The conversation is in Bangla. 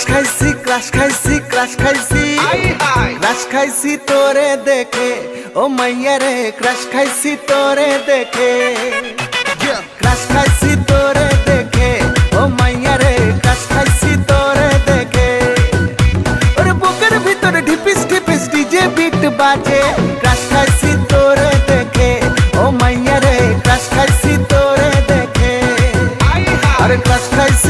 ক্রাশ খাইছি ক্রাশ খাইছি ক্রাশ খাইছি। ক্রাশ খাইছি তোরে দেখে ও মাইয়া রে ক্রাশ খাইছি তোরে দেখে। ক্রাশ খাইছি তোরে দেখে ও মাইয়া রে ক্রাশ খাইছি তোরে দেখে। ওরে বুকের ভিতরে ঢিপিস ঢিপিস ডিজে বিট বাজে। ক্রাশ খাইছি তোরে দেখে ও মাইয়া রে ক্রাশ খাইছি তোরে দেখে। আরে ক্রাশ খাইছি